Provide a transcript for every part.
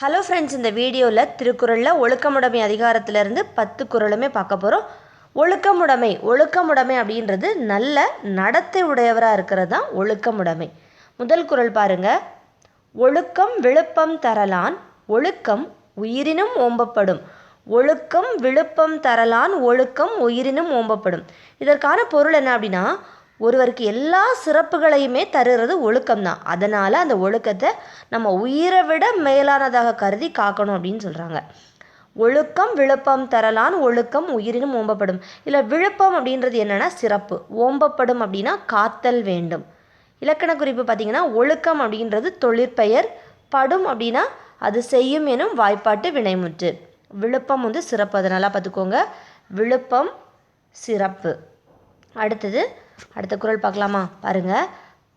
Hello friends இந்த வீடியோவில் திருக்குறளில் ஒழுக்கமுடைமை அதிகாரத்திலிருந்து பத்து குறளுமே பார்க்க போகிறோம் ஒழுக்கமுடைமை ஒழுக்கமுடைமை அப்படின்றது நல்ல நடத்தை உடையவராக இருக்கிறது தான் ஒழுக்கமுடைமை. முதல் குறள் பாருங்க. ஒழுக்கம் விழுப்பம் தரலான் ஒழுக்கம் உயிரினும் ஓம்பப்படும். ஒழுக்கம் விழுப்பம் தரலான் ஒழுக்கம் உயிரினும் ஓம்பப்படும். இதற்கான பொருள் என்ன அப்படின்னா ஒருவருக்கு எல்லா சிறப்புகளையுமே தருகிறது ஒழுக்கம் தான் அதனால் அந்த ஒழுக்கத்தை நம்ம உயிரை விட மேலானதாக கருதி காக்கணும் அப்படின்னு சொல்கிறாங்க ஒழுக்கம் விழுப்பம் தரலான் ஒழுக்கம் உயிரினும் ஓம்பப்படும். இல்லை விழுப்பம் அப்படின்றது என்னென்னா சிறப்பு. ஓம்பப்படும் அப்படின்னா காத்தல் வேண்டும். இலக்கண குறிப்பு பார்த்தீங்கன்னா ஒழுக்கம் அப்படின்றது தொழிற்பெயர் படும் அப்படின்னா அது செய்யும் எனும் வாய்ப்பாட்டு வினைமுற்று. விழுப்பம் வந்து சிறப்பு. அதை நல்லா பார்த்துக்கோங்க விழுப்பம் சிறப்பு. அடுத்தது அடுத்த குறள் பார்க்கலாமா? பாருங்க.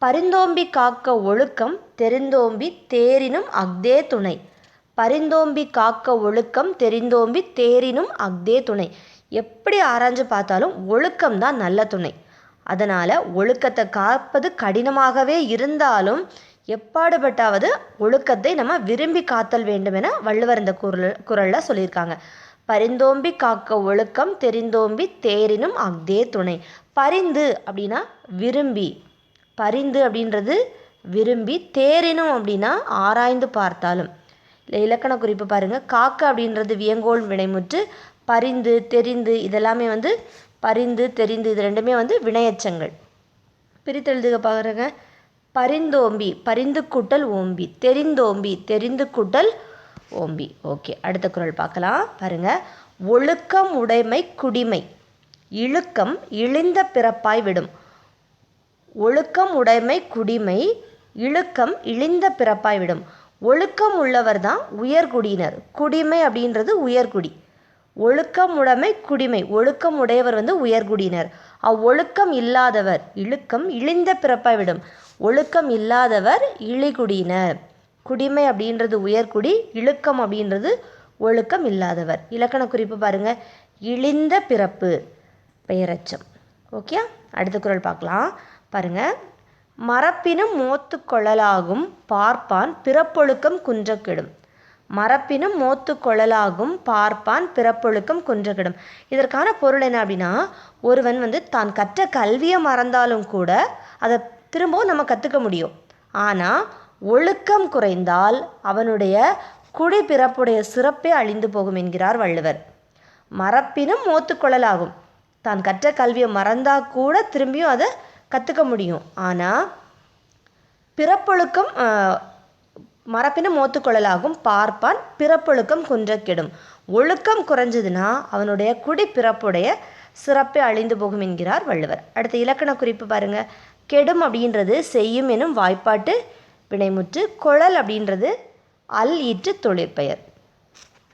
பரிந்தோம்பி காக்க ஒழுக்கம் தெரிந்தோம்பி தேரினும் அக்தே துணை. பரிந்தோம்பி காக்க ஒழுக்கம் தெரிந்தோம்பி தேரினும் அக்தே துணை. எப்படி ஆராய்ஞ்சு பார்த்தாலும் ஒழுக்கம் தான் நல்ல துணை. அதனால் ஒழுக்கத்தை காப்பது கடினமாகவே இருந்தாலும் எப்பாடுபட்டாவது ஒழுக்கத்தை நம்ம விரும்பி காத்தல் வேண்டும் என வள்ளுவர் இந்த குரல் குரலில் சொல்லியிருக்காங்க. பரிந்தோம்பி காக்க ஒழுக்கம் தெரிந்தோம்பி தேரினும் அக்தே துணை. பரிந்து அப்படின்னா விரும்பி. பரிந்து அப்படின்றது விரும்பி தேரினும் அப்படின்னா ஆராய்ந்து பார்த்தாலும். இல்லை இலக்கண குறிப்பு பாருங்கள் காக்க அப்படின்றது வியங்கோல் வினைமுற்று பரிந்து தெரிந்து இதெல்லாமே வந்து பரிந்து தெரிந்து இது ரெண்டுமே வந்து வினையச்சங்கள். பிரித்தெழுதுக பாருங்க. பரிந்தோம்பி பரிந்து கூட்டல் ஓம்பி தெரிந்தோம்பி தெரிந்து கூட்டல் ஓம்பி. ஓகே அடுத்த குரல் பார்க்கலாம். பாருங்கள் ஒழுக்கம் உடைமை குடிமை. இழுக்கம் இழிந்த பிறப்பாய் விடும். ஒழுக்கம் உடைமை குடிமை இழுக்கம் இழிந்த பிறப்பாய் விடும். ஒழுக்கம் உள்ளவர் தான் உயர்குடியினர். குடிமை அப்படின்றது உயர்குடி. ஒழுக்கம் உடைமை குடிமை. ஒழுக்கம் உடையவர் வந்து உயர்குடியினர். அவ்வொழுக்கம் இல்லாதவர் இழுக்கம் இழிந்த பிறப்பாய் விடும். ஒழுக்கம் இல்லாதவர் இழிகுடியினர். குடிமை அப்படின்றது உயர்குடி இழுக்கம் அப்படின்றது ஒழுக்கம் இல்லாதவர். இலக்கண குறிப்பு பாருங்க. இழிந்த பிறப்பு. பெயரச்சம். ஓகே அடுத்த குரல் பார்க்கலாம். பாருங்க. மரப்பினும் மோத்து கொள்ளலாகும் பார்ப்பான் பிறப்பொழுக்கம் குன்றக்கெடும். மரப்பினும் மோத்து கொள்ளலாகும் பார்ப்பான் பிறப்பொழுக்கம் குன்றக்கிடும். இதற்கான பொருள் என்ன அப்படின்னா ஒருவன் வந்து தான் கற்ற கல்வியை மறந்தாலும் கூட அதை திரும்பவும் நம்ம கற்றுக்க முடியும். ஆனால் ஒழுக்கம் குறைந்தால் அவனுடைய குடி பிறப்புடைய சிறப்பே அழிந்து போகும் என்கிறார் வள்ளுவர். மரப்பினும் மோத்துக்கொள்ளலாகும் தான் கற்ற கல்வியை மறந்தால் கூட திரும்பியும் அதை கற்றுக்க முடியும். ஆனால் பிறப்பொழுக்கம் மரப்பினும் மோத்துக்கொள்ளலாகும். பார்ப்பான் பிறப்பொழுக்கம் குன்ற கெடும் ஒழுக்கம் குறைஞ்சதுன்னா அவனுடைய குடி பிறப்புடைய சிறப்பே அழிந்து போகும் என்கிறார் வள்ளுவர். அடுத்த இலக்கண குறிப்பு பாருங்க. கெடும் அப்படின்றது செய்யும் எனும் வாய்ப்பாட்டு வினைமுற்று குழல் அப்படின்றது அல் ஈற்று தொழிற்பெயர்.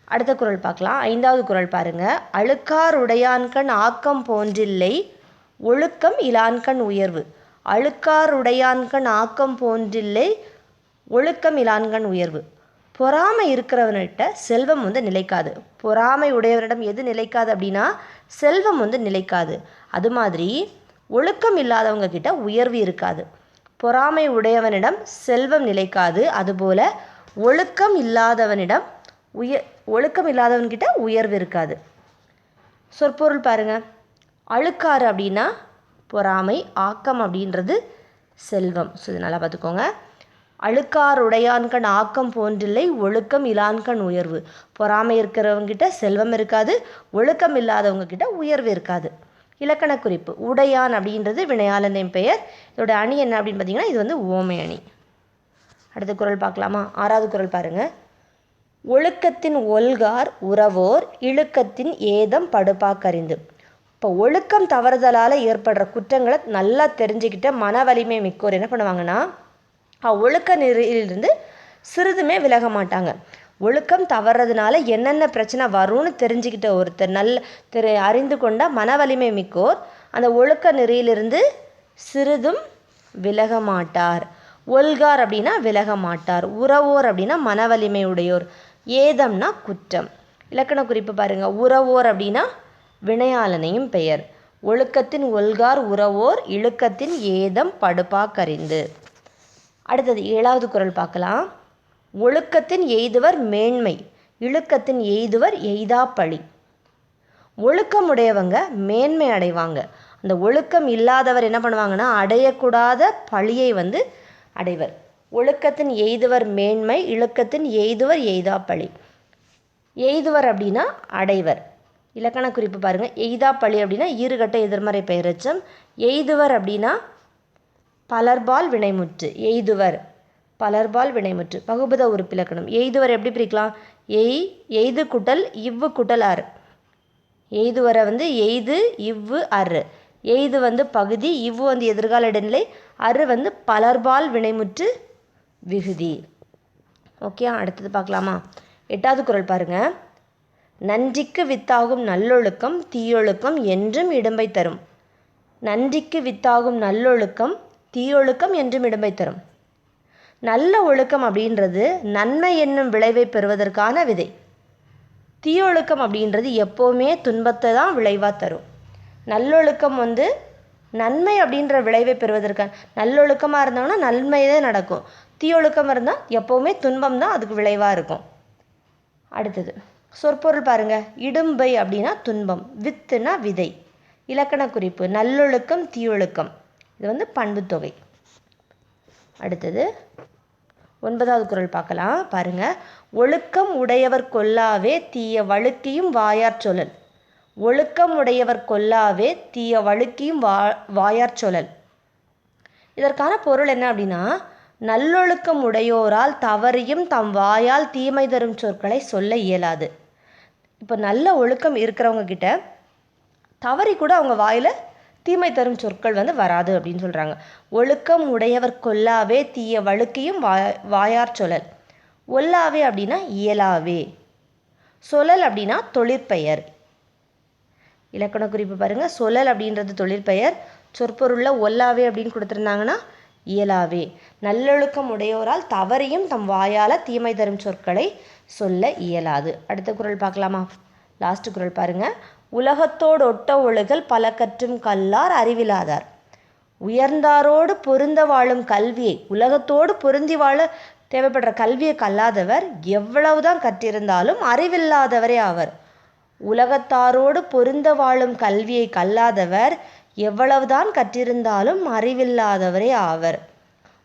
அடுத்த குரல் பார்க்கலாம். ஐந்தாவது குரல் பாருங்கள் அழுக்கார் உடையான்கண் ஆக்கம் போன்றில்லை ஒழுக்கம் இலான்கண் உயர்வு. அழுக்கார் உடையான்கண் ஆக்கம் போன்றில்லை ஒழுக்கம் இலான்கண் உயர்வு. பொறாமை இருக்கிறவன்கிட்ட செல்வம் வந்து நிலைக்காது. பொறாமை உடையவரிடம் எது நிலைக்காது? அப்படின்னா செல்வம் வந்து நிலைக்காது. அது மாதிரி ஒழுக்கம் இல்லாதவங்க கிட்ட உயர்வு இருக்காது. பொறாமை உடையவனிடம் செல்வம் நிலைக்காது. அதுபோல ஒழுக்கம் இல்லாதவனிடம் உயர் ஒழுக்கம் இல்லாதவன்கிட்ட உயர்வு இருக்காது. சொற்பொருள் பாருங்க. அழுக்காறு அப்படின்னா பொறாமை ஆக்கம் அப்படின்றது செல்வம். ஸோ இது நல்லா பார்த்துக்கோங்க. அழுக்கார் உடையான்கண் ஆக்கம் போன்றில்லை ஒழுக்கம் இலான்கண் உயர்வு. பொறாமை இருக்கிறவங்கிட்ட செல்வம் இருக்காது ஒழுக்கம் இல்லாதவங்க கிட்ட உயர்வு இருக்காது. இலக்கண குறிப்பு. உடையான் அப்படின்றது வினையாளனின் பெயர். இதோட அணி என்ன அப்படின்னு பார்த்தீங்கன்னா இது வந்து ஓமை அணி. அடுத்த குரல் பார்க்கலாமா? ஆறாவது குரல் பாருங்கள் ஒழுக்கத்தின் ஒல்கார் உறவோர் இழுக்கத்தின் ஏதம் படுப்பாக்கறிந்து இப்போ ஒழுக்கம் தவறுதலால் ஏற்படுற குற்றங்களை நல்லா தெரிஞ்சுக்கிட்ட மன வலிமை மிக்கோர் என்ன பண்ணுவாங்கன்னா ஒழுக்க நெறியிலிருந்து சிறிதுமே விலக மாட்டாங்க. ஒழுக்கம் தவறதுனால என்னென்ன பிரச்சனை வரும்னு தெரிஞ்சுக்கிட்ட ஒருத்தர் நல்ல தெரி அறிந்து கொண்ட மன வலிமை மிக்கோர் அந்த ஒழுக்க நெறியிலிருந்து சிறிதும் விலக மாட்டார். ஒல்கார் அப்படின்னா விலக மாட்டார். உறவோர் அப்படின்னா மன வலிமை உடையோர். ஏதம்னா குற்றம். இலக்கண குறிப்பு பாருங்கள் உறவோர் அப்படின்னா வினையாளனையும் பெயர். ஒழுக்கத்தின் ஒல்கார் உறவோர் இழுக்கத்தின் ஏதம் படுப்பாக்கறிந்து. அடுத்தது ஏழாவது குரல் பார்க்கலாம். ஒழுக்கத்தின் எய்துவர் மேன்மை இழுக்கத்தின் எய்துவர் எய்தா பழி ஒழுக்கம் ஒழுக்கமுடையவங்க மேன்மை அடைவாங்க. அந்த ஒழுக்கம் இல்லாதவர் என்ன பண்ணுவாங்கன்னா அடையக்கூடாத பழியை வந்து அடைவர். ஒழுக்கத்தின் எய்துவர் மேன்மை இழுக்கத்தின் எய்துவர் எய்தாப்பழி. எய்துவர் அப்படின்னா அடைவர். இலக்கண குறிப்பு பாருங்கள் எய்தாப்பழி அப்படின்னா ஈறுகட்ட எதிர்மறை பெயரச்சம். எய்துவர் அப்படின்னா பலர்பால் வினைமுற்று. எய்துவர் பலர்பால் வினைமுற்று. பகுபத உறுப்பிலக்கணம். எய்துவர் எப்படி பிரிக்கலாம்? எய் எய்து குட்டல் இவ்வு குட்டல் ஆறு எய்துவரை வந்து எய்து இவ்வு அரு. எய்து வந்து பகுதி இவ்வு வந்து எதிர்கால இடைநிலை. அரு வந்து பலர்பால் வினைமுற்று விகுதி. ஓகே அடுத்தது பார்க்கலாமா? எட்டாவது குரல் பாருங்க. நன்றிக்கு வித்தாகும் நல்லொழுக்கம் தீயொழுக்கம் என்றும் இடும்பை தரும். நன்றிக்கு வித்தாகும் நல்லொழுக்கம் தீயொழுக்கம் என்றும் இடும்பை தரும். நல்ல ஒழுக்கம் அப்படின்றது நன்மை என்னும் விளைவை பெறுவதற்கான விதை. தீயொழுக்கம் அப்படின்றது எப்போவுமே துன்பத்தை தான் விளைவாக தரும். நல்லொழுக்கம் வந்து நன்மை அப்படின்ற விளைவை பெறுவதற்கான நல்லொழுக்கமாக இருந்தாங்கன்னா நன்மையே நடக்கும். தீயொழுக்கம் இருந்தால் எப்போவுமே துன்பம் தான் அதுக்கு விளைவாக இருக்கும். அடுத்தது சொற்பொருள் பாருங்கள் இடும்பை அப்படின்னா துன்பம் வித்துனா விதை. இலக்கண குறிப்பு நல்லொழுக்கம் தீயொழுக்கம். இது வந்து பண்புத்தொகை அடுத்தது ஒன்பதாவது குரல் பார்க்கலாம். பாருங்கள் ஒழுக்கம் உடையவர் கொல்லாவே தீய வழுக்கியும் வாயார் சொல்லல் ஒழுக்கம் உடையவர் கொல்லாவே தீய வழுக்கியும் வா வாயார் சொல்லல் இதற்கான பொருள் என்ன அப்படின்னா நல்லொழுக்கம் உடையோரால் தவறியும் தம் வாயால் தீமை தரும் சொற்களை சொல்ல இயலாது. இப்போ நல்ல ஒழுக்கம் இருக்கிறவங்க கிட்ட தவறி கூட அவங்க வாயில் தீமை தரும் சொற்கள் வந்து வராது அப்படின்னு சொல்கிறாங்க ஒழுக்கம் உடையவர் கொல்லாவே தீய வழுக்கையும் வாய் வாயார் சொல்லல். ஒல்லாவே அப்படின்னா இயலாவே. சொல்லல் அப்படின்னா தொழிற்பெயர். இலக்கண குறிப்பு பாருங்கள் சொல்லல் அப்படின்றது தொழிற்பெயர். சொற்பொருளில் ஒல்லாவே அப்படின்னு கொடுத்துருந்தாங்கன்னா இயலாவே. நல்லொழுக்கம் உடையோரால் தவறியும் தம் வாயால் தீமை தரும் சொற்களை சொல்ல இயலாது. அடுத்த குரல் பார்க்கலாமா? லாஸ்ட் குரல் பாருங்க. உலகத்தோடு ஒட்ட ஒழுகல் பல கற்றும் கல்லார் அறிவிலாதார். உயர்ந்தாரோடு பொருந்த வாழும் கல்வியை உலகத்தோடு பொருந்தி வாழ தேவைப்படுற கல்வியை கல்லாதவர் எவ்வளவுதான் கற்றிருந்தாலும் அறிவில்லாதவரே ஆவர். உலகத்தாரோடு பொருந்த வாழும் கல்வியை கல்லாதவர் எவ்வளவுதான் கற்றிருந்தாலும் அறிவில்லாதவரே ஆவர்.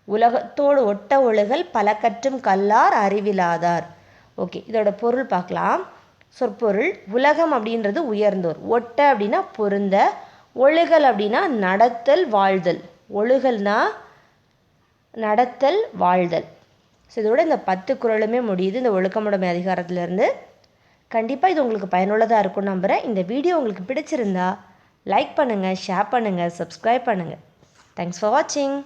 உலகத்தோடு ஒட்ட ஒழுகல் பல கற்றும் கல்லார் அறிவிலாதார். ஓகே இதோட பொருள் பார்க்கலாம். சொற்பொருள் உலகம் அப்படின்றது உயர்ந்தோர். ஒட்ட அப்படின்னா பொருந்த ஒழுகல் அப்படின்னா நடத்தல் வாழ்தல். ஒழுகல்னா நடத்தல் வாழ்தல். ஸோ இதோட இந்த பத்து குரலுமே முடியுது. இந்த ஒழுக்கமுடைமை அதிகாரத்திலேருந்து. கண்டிப்பாக இது உங்களுக்கு பயனுள்ளதாக இருக்கும் நம்புகிறேன் இந்த வீடியோ உங்களுக்கு பிடிச்சிருந்தா லைக் பண்ணுங்கள் ஷேர் பண்ணுங்கள் சப்ஸ்கிரைப் பண்ணுங்கள் தேங்க்ஸ் ஃபார் வாட்சிங்